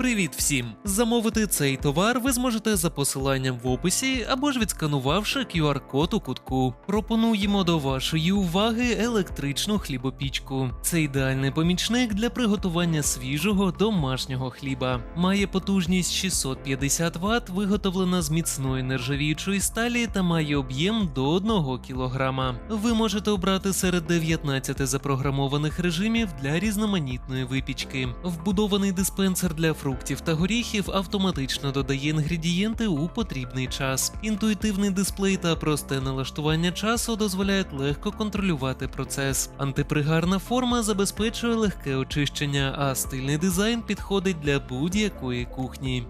Привіт всім! Замовити цей товар ви зможете за посиланням в описі або ж відсканувавши QR-код у кутку. Пропонуємо до вашої уваги електричну хлібопічку. Це ідеальний помічник для приготування свіжого домашнього хліба. Має потужність 650 Вт, виготовлена з міцної нержавіючої сталі та має об'єм до 1 кг. Ви можете обрати серед 19 запрограмованих режимів для різноманітної випічки. Вбудований диспенсер для фруктів та горіхів автоматично додає інгредієнти у потрібний час. Інтуїтивний дисплей та просте налаштування часу дозволяють легко контролювати процес. Антипригарна форма забезпечує легке очищення, а стильний дизайн підходить для будь-якої кухні.